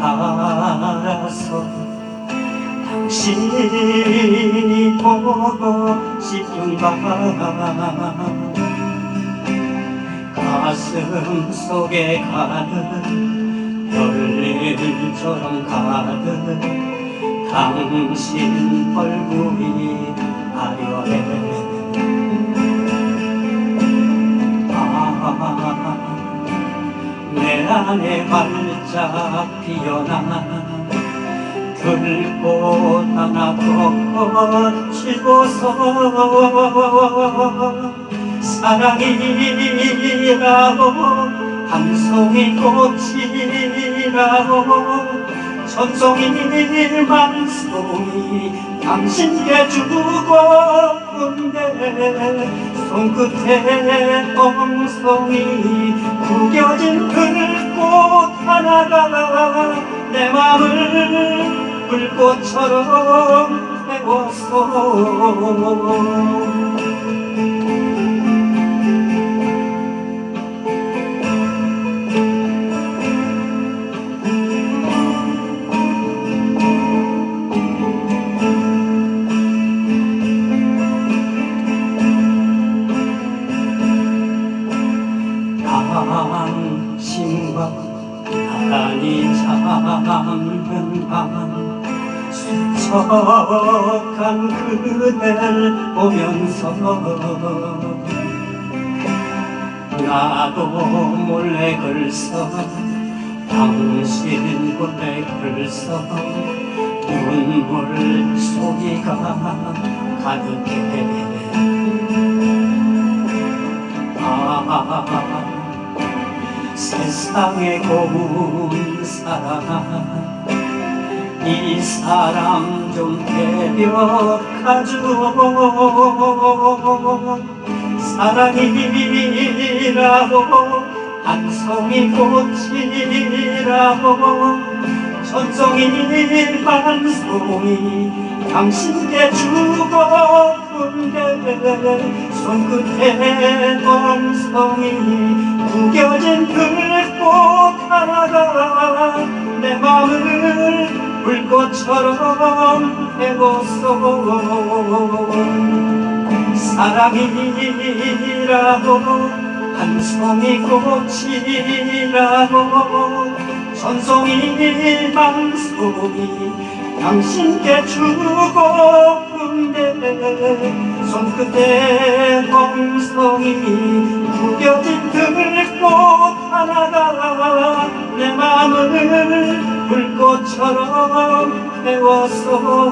알아서 당신이 보고 싶은 밤 가슴 속에 가득 별일처럼 가득 당신 얼굴이 안에 활짝 피어난 들꽃 하나 꺾어치고서 사랑이라고 한 송이 꽃이라고 천송이 만송이 당신께 주고픈데 손끝에 엉성이 구겨진 들꽃 하나가 내 맘을 불꽃처럼 태웠어 당신과 잠든 밤 수척한 그댈 보면서 나도 몰래 글써 당신 몰래 글써 눈물 소리가 가득해 세상의 고운 사랑 이 사랑 좀 배려가지고 사랑이라고 한 송이 꽃이라고 천송이 만송이 당신께 주고 손끝에 엉성이 구겨진 들꽃 하나가 내 마음을 불꽃처럼 태웠어 사랑이라고 한 송이 꽃이라고 천송이 만송이 당신께 주고픈데 손끝에 엉성이 구겨진 들꽃 하나가 내 맘을 불꽃처럼 태웠어